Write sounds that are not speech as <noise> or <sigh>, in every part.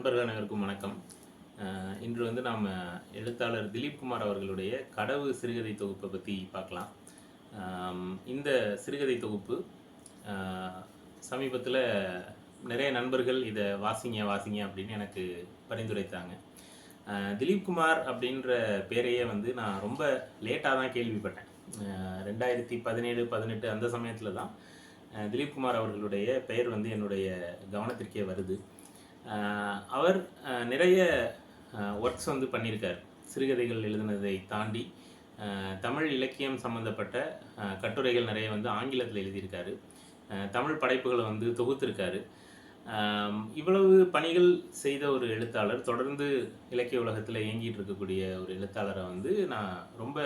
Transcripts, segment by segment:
நண்பர்கள் அனைவருக்கும் வணக்கம். இன்று வந்து நாம் எழுத்தாளர் திலீப் குமார் அவர்களுடைய கடவு சிறுகதை தொகுப்பை பற்றி பார்க்கலாம். இந்த சிறுகதை தொகுப்பு சமீபத்தில் நிறைய நண்பர்கள் இதை வாசிங்க வாசிங்க அப்படின்னு எனக்கு பரிந்துரைத்தாங்க. திலீப்குமார் அப்படின்ற பேரையே வந்து நான் ரொம்ப லேட்டாக தான் கேள்விப்பட்டேன். ரெண்டாயிரத்தி பதினேழு பதினெட்டு அந்த சமயத்தில் தான் திலீப்குமார் அவர்களுடைய பெயர் வந்து என்னுடைய கவனத்திற்கே வருது. அவர் நிறைய ஒர்க்ஸ் வந்து பண்ணியிருக்கார். சிறுகதைகள் எழுதினதை தாண்டி தமிழ் இலக்கியம் சம்மந்தப்பட்ட கட்டுரைகள் நிறைய வந்து ஆங்கிலத்தில் எழுதியிருக்காரு. தமிழ் படைப்புகளை வந்து தொகுத்திருக்காரு. இவ்வளவு பணிகள் செய்த ஒரு எழுத்தாளர் தொடர்ந்து இலக்கிய உலகத்தில் இயங்கிட்டு இருக்கக்கூடிய ஒரு எழுத்தாளரை வந்து நான் ரொம்ப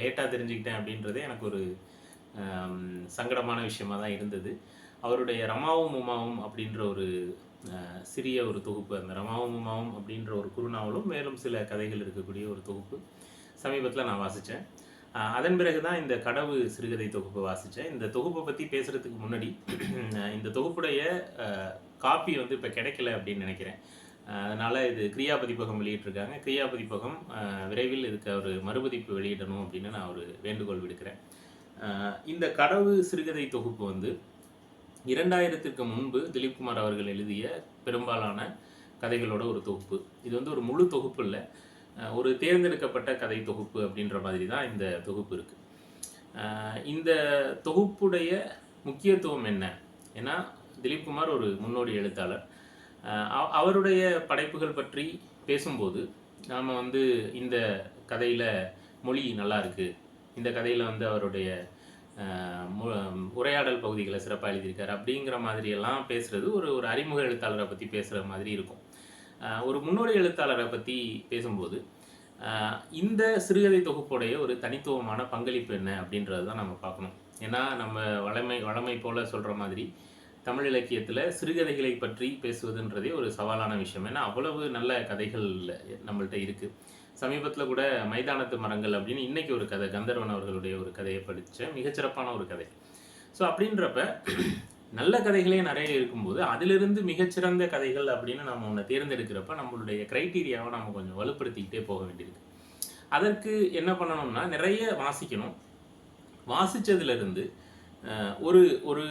லேட்டாக தெரிஞ்சுக்கிட்டேன் அப்படின்றதே எனக்கு ஒரு சங்கடமான விஷயமா தான் இருந்தது. அவருடைய ரமாவும் உமாவும் அப்படின்ற ஒரு சிறிய ஒரு தொகுப்பு. அந்த ரமாவும் உமாவும் அப்படின்ற ஒரு குறுநாவலும் மேலும் சில கதைகள் இருக்கக்கூடிய ஒரு தொகுப்பு. சமீபத்தில் நான் வாசித்தேன் அதன் பிறகு தான் இந்த கடவு சிறுகதை தொகுப்பை வாசித்தேன் இந்த தொகுப்பை பற்றி பேசுகிறதுக்கு முன்னாடி இந்த தொகுப்புடைய காப்பி வந்து இப்போ கிடைக்கல அப்படின்னு நினைக்கிறேன். அதனால் இது கிரியா பதிப்பகம் வெளியிட்டிருக்காங்க. கிரியா பதிப்பகம் விரைவில் இதுக்கு ஒரு மறுபதிப்பு வெளியிடணும் அப்படின்னு நான் ஒரு வேண்டுகோள் விடுக்கிறேன். இந்த கடவு சிறுகதை தொகுப்பு வந்து இரண்டாயிரத்திற்கு முன்பு திலீப்குமார் அவர்கள் எழுதிய பெரும்பாலான கதைகளோட ஒரு தொகுப்பு. இது வந்து ஒரு முழு தொகுப்பு இல்லை. ஒரு தேர்ந்தெடுக்கப்பட்ட கதை தொகுப்பு அப்படின்ற மாதிரி தான் இந்த தொகுப்பு இருக்குது இந்த தொகுப்புடைய முக்கியத்துவம் என்ன? ஏன்னா திலீப்குமார் ஒரு முன்னோடி எழுத்தாளர். அவ- அவருடைய படைப்புகள் பற்றி பேசும்போது நாம் வந்து இந்த கதையில் மொழி நல்லா இருக்குது இந்த கதையில் வந்து அவருடைய உரையாடல் பகுதிகளை சிறப்பாக எழுதியிருக்கார். அப்படிங்கிற மாதிரியெல்லாம் பேசுகிறது ஒரு ஒரு அறிமுக எழுத்தாளரை பற்றி பேசுகிற மாதிரி இருக்கும். ஒரு முன்னோடி எழுத்தாளரை பற்றி பேசும்போது இந்த சிறுகதை தொகுப்புடைய ஒரு தனித்துவமான பங்களிப்பு என்ன அப்படின்றது தான் நம்ம பார்க்கணும். ஏன்னா நம்ம வளமை வளமை போல் சொல்கிற மாதிரி தமிழ் இலக்கியத்தில் சிறுகதைகளை பற்றி பேசுவதுன்றதே ஒரு சவாலான விஷயம். ஏன்னா அவ்வளவு நல்ல கதைகள் நம்மள்கிட்ட இருக்குது சமீபத்தில் கூட மைதானத்து மரங்கள் அப்படின்னு இன்றைக்கி ஒரு கதை கந்தர்வன் அவர்களுடைய ஒரு கதையை படித்தேன் மிகச்சிறப்பான ஒரு கதை. ஸோ அப்படின்றப்ப நல்ல கதைகளே நிறைய இருக்கும்போது அதிலிருந்து மிகச்சிறந்த கதைகள் அப்படின்னு நம்ம ஒன்று தேர்ந்தெடுக்கிறப்ப நம்மளுடைய க்ரைட்டீரியாவை நம்ம கொஞ்சம் வலுப்படுத்திக்கிட்டே போக வேண்டியிருக்கு. அதற்கு என்ன பண்ணணும்னா நிறைய வாசிக்கணும். வாசித்ததுலேருந்து ஒரு ஒரு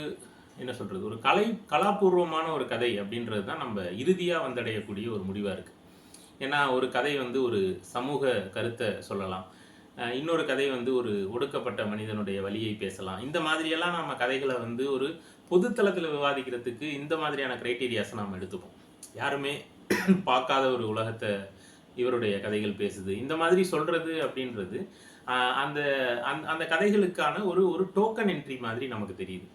என்ன சொல்கிறது ஒரு கலை கலாபூர்வமான ஒரு கதை அப்படின்றது தான் நம்ம இறுதியாக வந்தடையக்கூடிய ஒரு முடிவாக இருக்குது ஏன்னா ஒரு கதை வந்து ஒரு சமூக கருத்தை சொல்லலாம். இன்னொரு கதை வந்து ஒரு ஒடுக்கப்பட்ட மனிதனுடைய வழியை பேசலாம். இந்த மாதிரியெல்லாம் நம்ம கதைகளை வந்து ஒரு பொதுத்தளத்தில் விவாதிக்கிறதுக்கு இந்த மாதிரியான க்ரைட்டீரியாஸை நாம் எடுத்துப்போம். யாருமே <clears throat> பார்க்காத ஒரு உலகத்தை இவருடைய கதைகள் பேசுது. இந்த மாதிரி சொல்றது அப்படின்றது ஆஹ் அந்த அந்த அந்த கதைகளுக்கான ஒரு ஒரு டோக்கன் என்ட்ரி மாதிரி நமக்கு தெரியுது.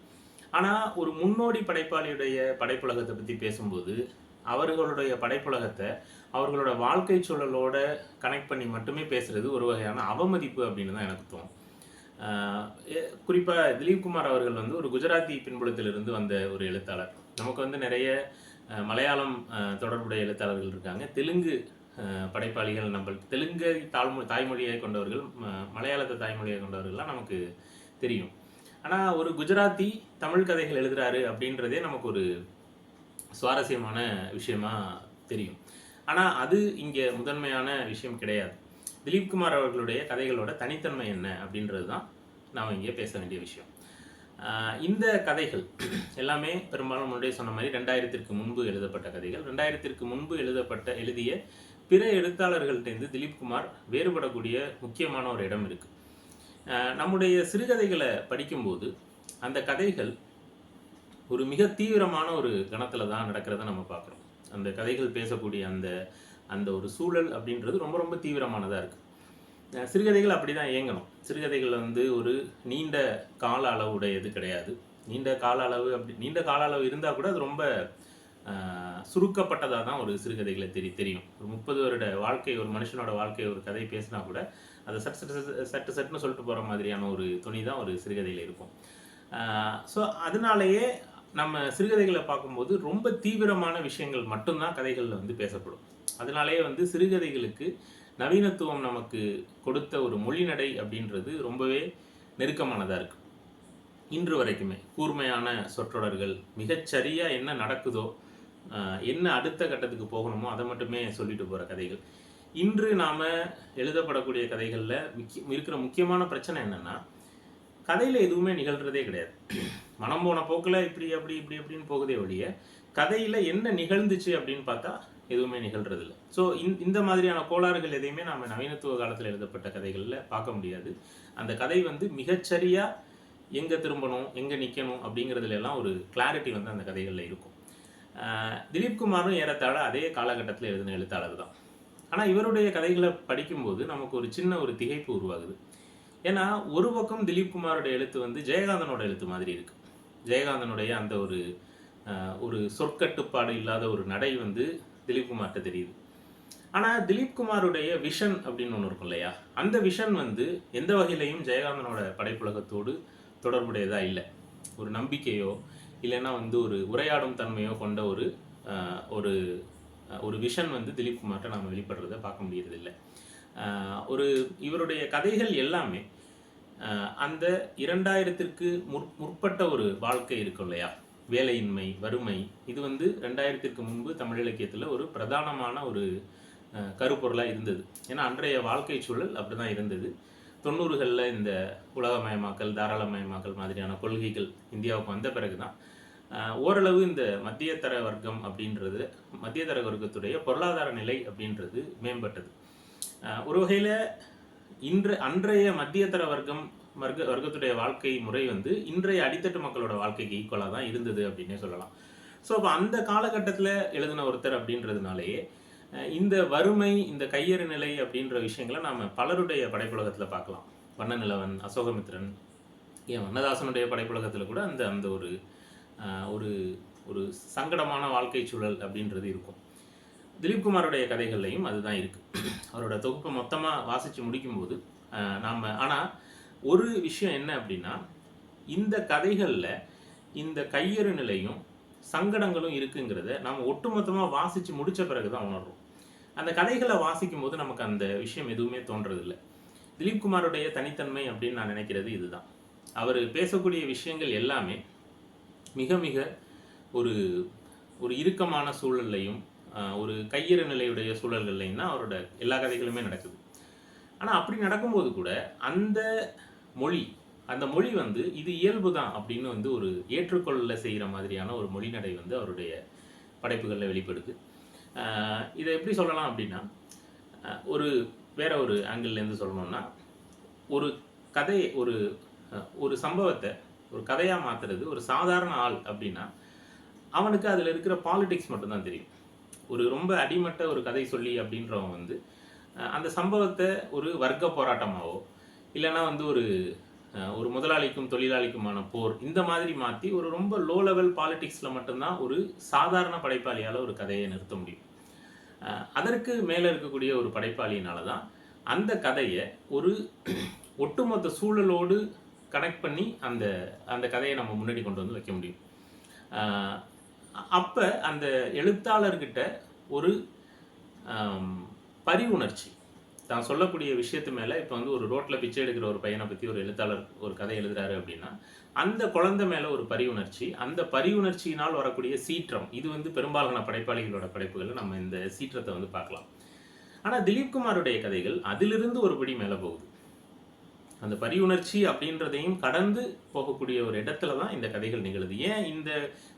ஆனால் ஒரு முன்னோடி படைப்பாளியுடைய படைப்புலகத்தை பற்றி பேசும்போது அவர்களுடைய படைப்புலகத்தை அவர்களோட வாழ்க்கை சூழலோட கனெக்ட் பண்ணி மட்டுமே பேசுகிறது ஒரு வகையான அவமதிப்பு அப்படின்னு தான் எனக்கு தோணும். குறிப்பாக திலீப் குமார் அவர்கள் வந்து ஒரு குஜராத்தி பின்புலத்திலிருந்து வந்த ஒரு எழுத்தாளர். நமக்கு வந்து நிறைய மலையாளம் தொடர்புடைய எழுத்தாளர்கள் இருக்காங்க. தெலுங்கு படைப்பாளிகள் நம்ம தெலுங்கை தாழ்மொழி தாய்மொழியை கொண்டவர்கள் மலையாளத்தை தாய்மொழியை கொண்டவர்கள்லாம் நமக்கு தெரியும். ஆனால் ஒரு குஜராத்தி தமிழ் கதைகள் எழுதுறாரு அப்படின்றதே நமக்கு ஒரு சுவாரஸ்யமான விஷயமா தெரியும். ஆனால் அது இங்கே முதன்மையான விஷயம் கிடையாது. திலீப் குமார் அவர்களுடைய கதைகளோட தனித்தன்மை என்ன அப்படின்றது தான் நாம் இங்கே பேச வேண்டிய விஷயம். இந்த கதைகள் எல்லாமே பெரும்பாலும் முன்னாடியே சொன்ன மாதிரி ரெண்டாயிரத்திற்கு முன்பு எழுதப்பட்ட கதைகள். ரெண்டாயிரத்திற்கு முன்பு எழுதப்பட்ட எழுதிய பிற எழுத்தாளர்கள்ட்டேருந்து திலீப்குமார் வேறுபடக்கூடிய முக்கியமான ஒரு இடம் இருக்குது நம்முடைய சிறுகதைகளை படிக்கும்போது அந்த கதைகள் ஒரு மிக தீவிரமான ஒரு கணத்தில் தான் நடக்கிறத நம்ம பார்க்குறோம். அந்த கதைகள் பேசக்கூடிய அந்த அந்த ஒரு சூழல் அப்படின்றது ரொம்ப ரொம்ப தீவிரமானதாக இருக்குது சிறுகதைகள் அப்படி தான் இயங்கணும். சிறுகதைகள் வந்து ஒரு நீண்ட கால அளவுடைய இது கிடையாது. நீண்ட கால அளவு அப்படி நீண்ட கால அளவு இருந்தால் கூட அது ரொம்ப சுருக்கப்பட்டதாக தான் ஒரு சிறுகதைகளை தெரி தெரியும். ஒரு முப்பது வருட வாழ்க்கை ஒரு மனுஷனோட வாழ்க்கை ஒரு கதை பேசினா கூட அதை சட்டு சட்டு சட்டு சட்டு சட்டுன்னு சொல்லிட்டு போகிற மாதிரியான ஒரு துணி தான் ஒரு சிறுகதையில் இருக்கும். ஸோ அதனாலேயே நம்ம சிறுகதைகளை பார்க்கும்போது ரொம்ப தீவிரமான விஷயங்கள் மட்டும்தான் கதைகளில் வந்து பேசப்படும். அதனாலேயே வந்து சிறுகதைகளுக்கு நவீனத்துவம் நமக்கு கொடுத்த ஒரு மொழிநடை அப்படின்றது ரொம்பவே நெருக்கமானதாக இருக்கு. இன்று வரைக்குமே கூர்மையான சொற்றொடர்கள் மிகச்சரியாக என்ன நடக்குதோ என்ன அடுத்த கட்டத்துக்கு போகணுமோ அதை மட்டுமே சொல்லிட்டு போகிற கதைகள். இன்று நாம் எழுதப்படக்கூடிய கதைகளில் முக்கிய இருக்கிற முக்கியமான பிரச்சனை என்னென்னா கதையில் எதுவுமே நிகழ்கிறதே கிடையாது. மனம் போன போக்கில் இப்படி அப்படி இப்படி இப்படின்னு போகுதே ஒழிய கதையில் என்ன நிகழ்ந்துச்சு அப்படின்னு பார்த்தா எதுவுமே நிகழ்றதில்ல. ஸோ இந்த மாதிரியான கோளாறுகள் எதையுமே நாம் நவீனத்துவ காலத்தில் எழுதப்பட்ட கதைகளில் பார்க்க முடியாது. அந்த கதை வந்து மிகச்சரியாக எங்கே திரும்பணும் எங்கே நிற்கணும் அப்படிங்கிறதுல எல்லாம் ஒரு கிளாரிட்டி வந்து அந்த கதைகளில் இருக்கும். திலீப் குமாரும் ஏறத்தாழ அதே காலகட்டத்தில் எழுதின எழுத்தாளர் தான். ஆனால் இவருடைய கதைகளை படிக்கும்போது நமக்கு ஒரு சின்ன ஒரு திகைப்பு உருவாகுது. ஏன்னா ஒரு பக்கம் திலீப் குமாரோட எழுத்து வந்து ஜெயகாந்தனோட எழுத்து மாதிரி இருக்குது ஜெயகாந்தனுடைய அந்த ஒரு ஒரு சொற்கட்டுப்பாடு இல்லாத ஒரு நடை வந்து திலீப்குமார்கிட்ட தெரியுது. ஆனால் திலீப்குமாருடைய விஷன் அப்படின்னு ஒன்று இருக்கும் இல்லையா? அந்த விஷன் வந்து எந்த வகையிலையும் ஜெயகாந்தனோட படைப்புலகத்தோடு தொடர்புடையதாக இல்லை. ஒரு நம்பிக்கையோ இல்லைன்னா வந்து ஒரு உரையாடும் தன்மையோ கொண்ட ஒரு ஒரு ஒரு விஷன் வந்து திலீப்குமார்கிட்ட நாம் வெளிப்படுறத பார்க்க முடியறதில்லை. ஒரு இவருடைய கதைகள் எல்லாமே அந்த இரண்டாயிரத்திற்கு முற் முற்பட்ட ஒரு வாழ்க்கை இருக்கும் இல்லையா? வேலையின்மை வறுமை இது வந்து ரெண்டாயிரத்திற்கு முன்பு தமிழ் இலக்கியத்தில் ஒரு பிரதானமான ஒரு கருப்பொருளாக இருந்தது. ஏன்னா அன்றைய வாழ்க்கை சூழல் அப்படிதான் இருந்தது. தொண்ணூறுகளில் இந்த உலகமயமாக்கல் தாராளமயமாக்கல் மாதிரியான கொள்கைகள் இந்தியாவுக்கு வந்த பிறகு தான் ஓரளவு இந்த மத்தியதர வர்க்கம் அப்படின்றது மத்தியதர வர்க்கத்துடைய பொருளாதார நிலை அப்படின்றது மேம்பட்டது. ஒரு வகையில் இன்று அன்றைய மத்தியதர வர்க்கம் வர்க்க வர்க்கத்துடைய வாழ்க்கை முறை வந்து இன்றைய அடித்தட்டு மக்களோட வாழ்க்கைக்கு ஈக்குவலாக தான் இருந்தது அப்படின்னே சொல்லலாம். ஸோ அப்போ அந்த காலகட்டத்தில் எழுதின ஒருத்தர் அப்படின்றதுனாலேயே இந்த வறுமை இந்த கையறு நிலை அப்படின்ற விஷயங்களை நாம் பலருடைய படைப்புலகத்தில் பார்க்கலாம். வண்ணநிலவன் அசோகமித்ரன் ஏன் வண்ணதாசனுடைய படைப்புலகத்தில் கூட அந்த அந்த ஒரு ஒரு ஒரு சங்கடமான வாழ்க்கை சூழல் அப்படின்றது இருக்கும். திலீப் குமாரோடைய கதைகள்லையும் அதுதான் இருக்குது அவரோட தொகுப்பை மொத்தமாக வாசித்து முடிக்கும்போது நாம் ஆனால் ஒரு விஷயம் என்ன அப்படின்னா இந்த கதைகளில் இந்த கையறு நிலையும் சங்கடங்களும் இருக்குங்கிறத நம்ம ஒட்டுமொத்தமாக வாசித்து முடித்த பிறகு தான் உணர்றோம். அந்த கதைகளை வாசிக்கும் போது நமக்கு அந்த விஷயம் எதுவுமே தோன்றதில்லை. திலீப் குமாருடைய தனித்தன்மை அப்படின்னு நான் நினைக்கிறது இதுதான். அவர் பேசக்கூடிய விஷயங்கள் எல்லாமே மிக மிக ஒரு ஒரு இறுக்கமான சூழல்லையும் ஒரு கையிற நிலையுடைய சூழல்கள்லையும் அவரோட எல்லா கதைகளுமே நடக்குது. ஆனால் அப்படி நடக்கும்போது கூட அந்த மொழி அந்த மொழி வந்து இது இயல்பு தான் அப்படின்னு வந்து ஒரு ஏற்றுக்கொள்ள செய்கிற மாதிரியான ஒரு மொழிநடை வந்து அவருடைய படைப்புகளில் வெளிப்படுது. இதை எப்படி சொல்லலாம் அப்படின்னா ஒரு வேற ஒரு ஆங்கிள்லேருந்து சொல்லணும்னா ஒரு கதை ஒரு ஒரு சம்பவத்தை ஒரு கதையாக மாற்றுறது ஒரு சாதாரண ஆள் அப்படின்னா அவனுக்கு அதில் இருக்கிற பாலிடிக்ஸ் மட்டும்தான் தெரியும். ஒரு ரொம்ப அடிமட்ட ஒரு கதை சொல்லி அப்படின்றவங்க வந்து அந்த சம்பவத்தை ஒரு வர்க்க போராட்டமாவோ இல்லைன்னா வந்து ஒரு ஒரு முதலாளிக்கும் தொழிலாளிக்குமான போர் இந்த மாதிரி மாற்றி ஒரு ரொம்ப லோ லெவல் பாலிடிக்ஸில் மட்டும்தான் ஒரு சாதாரண படைப்பாளியால் ஒரு கதையை நிறுத்த முடியும். அதற்கு மேலே இருக்கக்கூடிய ஒரு படைப்பாளியினால தான் அந்த கதையை ஒரு <clears throat> ஒட்டுமொத்த சூழலோடு கனெக்ட் பண்ணி அந்த அந்த கதையை நம்ம முன்னாடி கொண்டு வந்து வைக்க முடியும். அப்போ அந்த எழுத்தாளர்கிட்ட ஒரு பரிவுணர்ச்சி. தான் சொல்லக்கூடிய விஷயத்து மேலே இப்போ வந்து ஒரு ரோட்டில் பிச்சை எடுக்கிற ஒரு பையனை பற்றி ஒரு எழுத்தாளர் ஒரு கதை எழுதுறாரு அப்படின்னா அந்த குழந்தை மேலே ஒரு பரிவுணர்ச்சி அந்த பரிவுணர்ச்சியினால் வரக்கூடிய சீற்றம் இது வந்து பெரும்பாலான படைப்பாளிகளோட படைப்புகளை நம்ம இந்த சீற்றத்தை வந்து பார்க்கலாம். ஆனால் திலீப்குமாருடைய கதைகள் அதிலிருந்து ஒரு படி மேலே போகுது. அந்த பரிவுணர்ச்சி அப்படின்றதையும் கடந்து போகக்கூடிய ஒரு இடத்துல தான் இந்த கதைகள் நிகழுது. ஏன் இந்த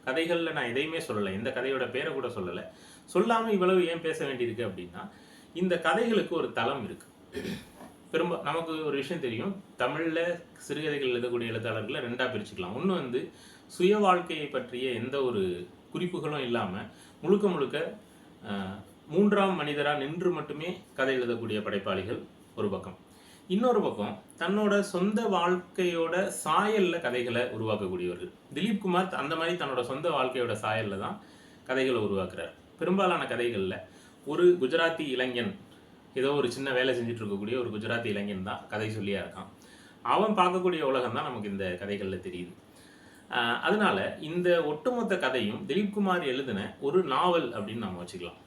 கதைகளில் நான் எதையுமே சொல்லலை? இந்த கதையோட பேரை கூட சொல்லலை. சொல்லாமல் இவ்வளவு ஏன் பேச வேண்டியிருக்கு அப்படின்னா இந்த கதைகளுக்கு ஒரு தளம் இருக்குது பெரும்ப நமக்கு ஒரு விஷயம் தெரியும். தமிழில் சிறுகதைகள் எழுதக்கூடிய எழுத்தாளர்களை ரெண்டாக பிரிச்சுக்கலாம். ஒன்று வந்து சுய வாழ்க்கையை பற்றிய எந்த ஒரு குறிப்புகளும் இல்லாமல் முழுக்க முழுக்க மூன்றாம் மனிதராக நின்று மட்டுமே கதை எழுதக்கூடிய படைப்பாளிகள் ஒரு பக்கம். இன்னொரு பக்கம் தன்னோட சொந்த வாழ்க்கையோட சாயல்ல கதைகளை உருவாக்கக்கூடியவர்கள். திலீப் குமார் அந்த மாதிரி தன்னோட சொந்த வாழ்க்கையோட சாயல்ல தான் கதைகளை உருவாக்குறார். பெரும்பாலான கதைகளில் ஒரு குஜராத்தி இளைஞன் ஏதோ ஒரு சின்ன வேலை செஞ்சுட்டு இருக்கக்கூடிய ஒரு குஜராத்தி இளைஞன் தான் கதை சொல்லியா இருக்கான். அவன் பார்க்கக்கூடிய உலகம் தான் நமக்கு இந்த கதைகளில் தெரியுது. அதனால இந்த ஒட்டுமொத்த கதையும் திலீப் குமார் எழுதின ஒரு நாவல் அப்படின்னு நம்ம வச்சுக்கலாம்.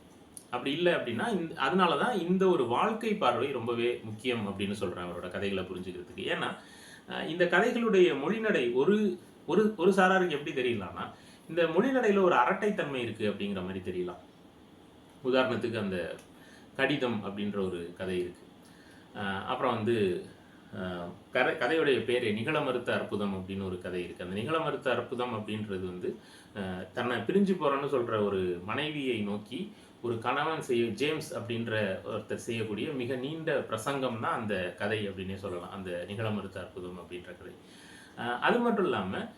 அப்படி இல்லை அப்படின்னா இந்த அதனால தான் இந்த ஒரு வாழ்க்கை பார்வை ரொம்பவே முக்கியம் அப்படின்னு சொல்கிறேன் அவரோட கதைகளை புரிஞ்சுக்கிறதுக்கு. ஏன்னா இந்த கதைகளுடைய மொழிநடை ஒரு ஒரு ஒரு சாராருக்கு எப்படி தெரியலாம்னா இந்த மொழிநடையில் ஒரு அரட்டைத்தன்மை இருக்குது அப்படிங்கிற மாதிரி தெரியலாம். உதாரணத்துக்கு அந்த கடிதம் அப்படின்ற ஒரு கதை இருக்குது அப்புறம் வந்து கதை கதையுடைய பேர் நிகழ மறுத்த அற்புதம் அப்படின்னு ஒரு கதை இருக்குது அந்த நிகழ மறுத்த அற்புதம் அப்படின்றது வந்து தன்னை பிரிஞ்சு போகிறேன்னு சொல்கிற ஒரு மனைவியை நோக்கி ஒரு கணவன் செய்ய ஜேம்ஸ் அப்படின்ற ஒருத்தர் செய்யக்கூடிய மிக நீண்ட பிரசங்கம் தான் அந்த கதை அப்படின்னே சொல்லலாம். அந்த நிகழ மறுத்த அற்புதம் அப்படின்ற கதை. அது மட்டும் இல்லாமல்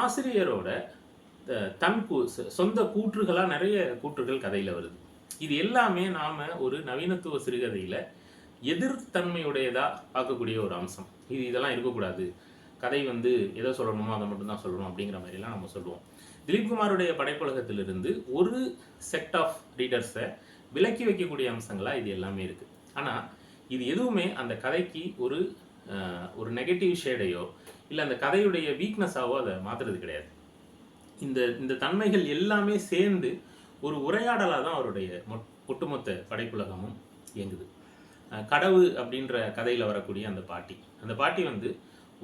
ஆசிரியரோட தன் கூ சொந்த கூற்றுகளாக நிறைய கூற்றுகள் கதையில் வருது. இது எல்லாமே நாம் ஒரு நவீனத்துவ சிறுகதையில் எதிர்த்தன்மையுடையதாக பார்க்கக்கூடிய ஒரு அம்சம். இது இதெல்லாம் இருக்கக்கூடாது. கதை வந்து எதை சொல்லணுமோ அதை மட்டும்தான் சொல்லணும் அப்படிங்கிற மாதிரிலாம் நம்ம சொல்லுவோம். திலீப் குமாருடைய படைப்புலகத்திலிருந்து ஒரு செட் ஆஃப் ரீடர்ஸை விலக்கி வைக்கக்கூடிய அம்சங்களாக இது எல்லாமே இருக்குது ஆனால் இது எதுவுமே அந்த கதைக்கு ஒரு ஒரு நெகட்டிவ் ஷேடையோ இல்லை அந்த கதையுடைய வீக்னஸாவோ அதை மாற்றுறது கிடையாது. இந்த இந்த தன்மைகள் எல்லாமே சேர்ந்து ஒரு உரையாடலாக தான் அவருடைய ஒட்டுமொத்த படைப்புலகமும் இயங்குது. கடவு அப்படின்ற கதையில் வரக்கூடிய அந்த பாட்டி. அந்த பாட்டி வந்து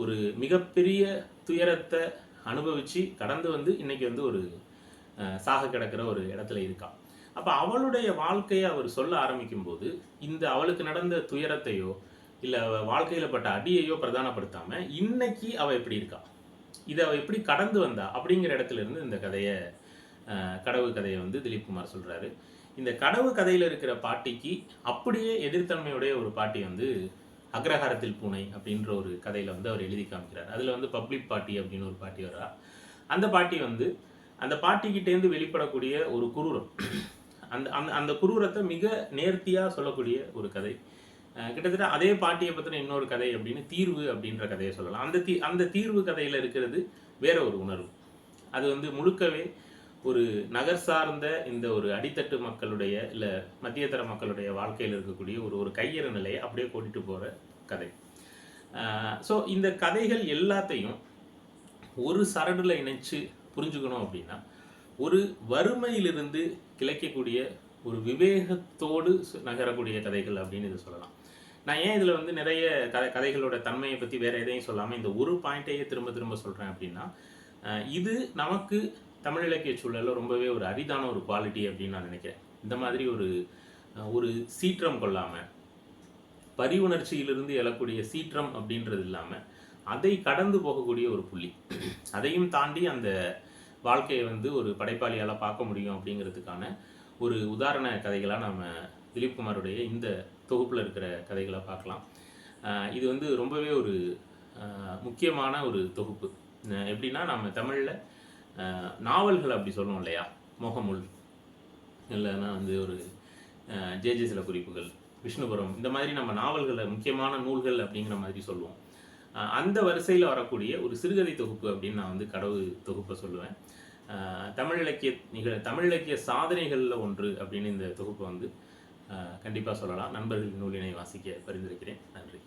ஒரு மிகப்பெரிய துயரத்தை அனுபவித்து கடந்து வந்து இன்றைக்கி வந்து ஒரு சாக கிடக்கிற ஒரு இடத்துல இருக்கா. அப்போ அவளுடைய வாழ்க்கையை அவர் சொல்ல ஆரம்பிக்கும் போது இந்த அவளுக்கு நடந்த துயரத்தையோ இல்லை வாழ்க்கையில் பட்ட அடியையோ பிரதானப்படுத்தாமல் இன்னைக்கு அவள் எப்படி இருக்கா? இதை அவள் எப்படி கடந்து வந்தா? அப்படிங்கிற இடத்துல இருந்து இந்த கதையை கடவு கதையை வந்து திலீப் குமார் சொல்கிறாரு இந்த கடவு கதையில் இருக்கிற பாட்டிக்கு அப்படியே எதிர்த்தன்மையுடைய ஒரு பாட்டி வந்து அக்ரஹாரத்தில் பூனை அப்படின்ற ஒரு கதையில் வந்து அவர் எழுதி காமிக்கிறார். அதில் வந்து பப்ளிக் பாட்டி அப்படின்னு ஒரு பாட்டி வரா. அந்த பாட்டி வந்து அந்த பாட்டிக்கிட்டேருந்து வெளிப்படக்கூடிய ஒரு குரூரம். அந்த அந்த அந்த குரூரத்தை மிக நேர்த்தியாக சொல்லக்கூடிய ஒரு கதை. கிட்டத்தட்ட அதே பாட்டியை பற்றின இன்னொரு கதை அப்படின்னு தீர்வு அப்படின்ற கதையை சொல்லலாம். அந்த தீ அந்த தீர்வு கதையில் இருக்கிறது வேற ஒரு உணர்வு. அது வந்து முழுக்கவே ஒரு நகர் சார்ந்த இந்த ஒரு அடித்தட்டு மக்களுடைய இல்லை மத்தியதர மக்களுடைய வாழ்க்கையில் இருக்கக்கூடிய ஒரு ஒரு கையறு நிலையை அப்படியே கூட்டிகிட்டு போகிற கதை. ஸோ இந்த கதைகள் எல்லாத்தையும் ஒரு சரடில் இணைச்சு புரிஞ்சுக்கணும் அப்படின்னா ஒரு வறுமையிலிருந்து கிளைக்கக்கூடிய ஒரு விவேகத்தோடு நகரக்கூடிய கதைகள் அப்படின்னு இதை சொல்லலாம். நான் ஏன் இதில் வந்து நிறைய கதை கதைகளோட தன்மையை பற்றி வேறு எதையும் சொல்லாமல் இந்த ஒரு பாயிண்ட்டையே திரும்ப திரும்ப சொல்கிறேன் அப்படின்னா இது நமக்கு தமிழ் இலக்கிய சூழலில் ரொம்பவே ஒரு அரிதான ஒரு குவாலிட்டி அப்படின்னு நான் நினைக்கிறேன். இந்த மாதிரி ஒரு ஒரு சீற்றம் கொள்ளாமல் பரிவுணர்ச்சியிலிருந்து எழக்கூடிய சீற்றம் அப்படின்றது இல்லாமல் அதை கடந்து போகக்கூடிய ஒரு புள்ளி. அதையும் தாண்டி அந்த வாழ்க்கையை வந்து ஒரு படைப்பாளியால் பார்க்க முடியும் அப்படிங்கிறதுக்கான ஒரு உதாரண கதைகளாக நம்ம திலீப்குமாருடைய இந்த தொகுப்பில் இருக்கிற கதைகளை பார்க்கலாம். இது வந்து ரொம்பவே ஒரு முக்கியமான ஒரு தொகுப்பு. எப்படின்னா நம்ம தமிழில் நாவல்கள் அப்படி சொல்லுவோம் இல்லையா? முகமுல் இல்லைன்னா வந்து ஒரு ஜேஜே சில குறிப்புகள் விஷ்ணுபுரம் இந்த மாதிரி நம்ம நாவல்களை முக்கியமான நூல்கள் அப்படிங்கிற மாதிரி சொல்லுவோம். அந்த வரிசையில் வரக்கூடிய ஒரு சிறுகதை தொகுப்பு அப்படின்னு நான் வந்து கடவு தொகுப்பை சொல்லுவேன். தமிழ் இலக்கிய நிகழ தமிழ் இலக்கிய சாதனைகளில் ஒன்று அப்படின்னு இந்த தொகுப்பை வந்து கண்டிப்பாக சொல்லலாம். நண்பர்கள் நூலினை வாசிக்க பரிந்துரைக்கிறேன். நன்றி.